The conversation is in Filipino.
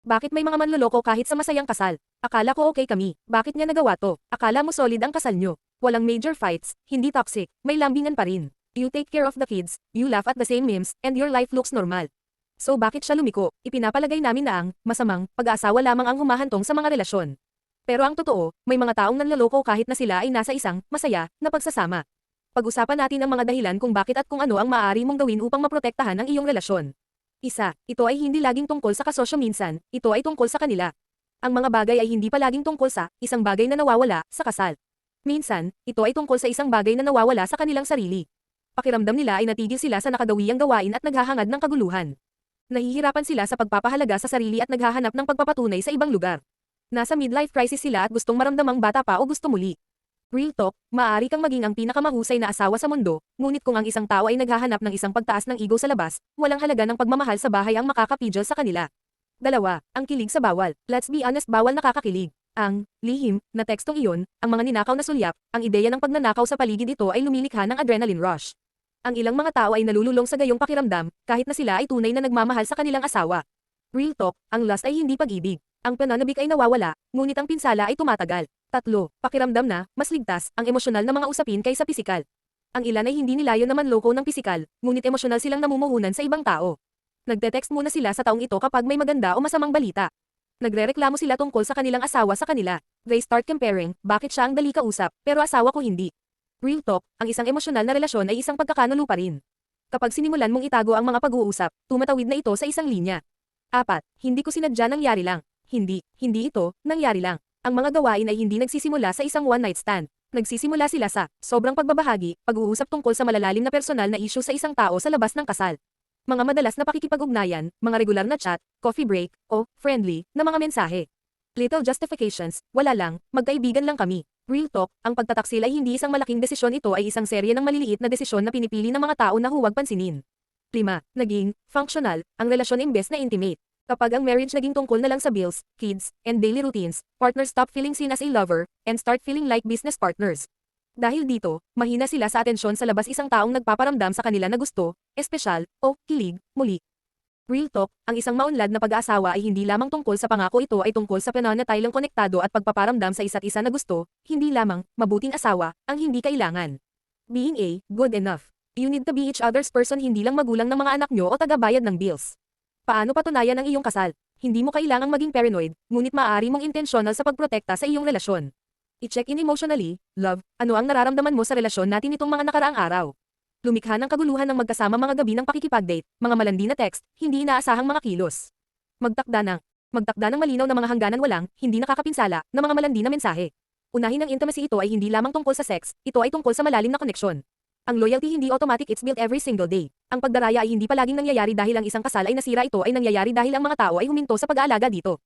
Bakit may mga manloloko kahit sa masayang kasal? Akala ko okay kami. Bakit niya nagawa to? Akala mo solid ang kasal nyo. Walang major fights, hindi toxic, may lambingan pa rin. You take care of the kids, you laugh at the same memes, and your life looks normal. So bakit siya lumiko? Ipinapalagay namin na ang, masamang, pag-aasawa lamang ang humahantong sa mga relasyon. Pero ang totoo, may mga taong nanloloko kahit na sila ay nasa isang, masaya, na pagsasama. Pag-usapan natin ang mga dahilan kung bakit at kung ano ang maaari mong gawin upang maprotektahan ang iyong relasyon. Isa, ito ay hindi laging tungkol sa kasosyo minsan, ito ay tungkol sa kanila. Ang mga bagay ay hindi pa laging tungkol sa isang bagay na nawawala sa kasal. Minsan, ito ay tungkol sa isang bagay na nawawala sa kanilang sarili. Pakiramdam nila ay natigil sila sa nakagawiyang gawain at naghahangad ng kaguluhan. Nahihirapan sila sa pagpapahalaga sa sarili at naghahanap ng pagpapatunay sa ibang lugar. Nasa midlife crisis sila at gustong maramdamang bata pa o gusto muli. Real talk, maaari kang maging ang pinakamahusay na asawa sa mundo, ngunit kung ang isang tao ay naghahanap ng isang pagtaas ng ego sa labas, walang halaga ng pagmamahal sa bahay ang makakapidyo sa kanila. Dalawa, ang kilig sa bawal. Let's be honest bawal nakakakilig. Ang lihim na tekstong iyon, ang mga ninakaw na sulyap, ang ideya ng pagnanakaw sa paligid ito ay lumilikha ng adrenaline rush. Ang ilang mga tao ay nalululong sa gayong pakiramdam, kahit na sila ay tunay na nagmamahal sa kanilang asawa. Real talk, ang lust ay hindi pag-ibig. Ang pananabik ay nawawala, ngunit ang pinsala ay tumatagal. Tatlo, pakiramdam na, mas ligtas, ang emosyonal na mga usapin kaysa pisikal. Ang ilan ay hindi nilayon naman loko ng pisikal, ngunit emosyonal silang namumuhunan sa ibang tao. Nagte-text muna sila sa taong ito kapag may maganda o masamang balita. Nagrereklamo sila tungkol sa kanilang asawa sa kanila. They start comparing, bakit siya ang dali kausap, pero asawa ko hindi. Real talk, ang isang emosyonal na relasyon ay isang pagkakanulo pa rin. Kapag sinimulan mong itago ang mga pag-uusap, tumatawid na ito sa isang linya. Apat, hindi ko sinadya nangyari lang. Hindi, hindi ito, nangyari lang. Ang mga gawain ay hindi nagsisimula sa isang one-night stand. Nagsisimula sila sa sobrang pagbabahagi, pag-uusap tungkol sa malalalim na personal na issue sa isang tao sa labas ng kasal. Mga madalas na pakikipag-ugnayan, mga regular na chat, coffee break, o friendly na mga mensahe. Little justifications, wala lang, magkaibigan lang kami. Real talk, ang pagtataksil ay hindi isang malaking desisyon ito ay isang serye ng maliliit na desisyon na pinipili ng mga tao na huwag pansinin. 5. Naging, functional, ang relasyon imbes na intimate. Kapag ang marriage naging tungkol na lang sa bills, kids, and daily routines, partners stop feeling seen as a lover, and start feeling like business partners. Dahil dito, mahina sila sa atensyon sa labas isang taong nagpaparamdam sa kanila na gusto, espesyal, o kilig, muli. Real talk, ang isang maunlad na pag-aasawa ay hindi lamang tungkol sa pangako ito ay tungkol sa pananatilang konektado at pagpaparamdam sa isa't isa na gusto, hindi lamang, mabuting asawa, ang hindi kailangan. Being a, good enough. You need to be each other's person hindi lang magulang ng mga anak nyo o tagabayad ng bills. Paano patunayan ang iyong kasal? Hindi mo kailangang maging paranoid, ngunit maaari mong intentional sa pagprotekta sa iyong relasyon. I-check in emotionally, love, ano ang nararamdaman mo sa relasyon natin itong mga nakaraang araw. Lumikha ng kaguluhan ng magkasama mga gabi ng pakikipag-date, mga malandi na text, hindi inaasahang mga kilos. Magtakda ng, magtakda ng malinaw na mga hangganan walang, hindi nakakapinsala, na mga malandi na mensahe. Unahin ang intimacy ito ay hindi lamang tungkol sa sex, ito ay tungkol sa malalim na koneksyon. Ang loyalty hindi automatic it's built every single day. Ang pagdaraya ay hindi palaging nangyayari dahil ang isang kasal ay nasira ito ay nangyayari dahil ang mga tao ay huminto sa pag-aalaga dito.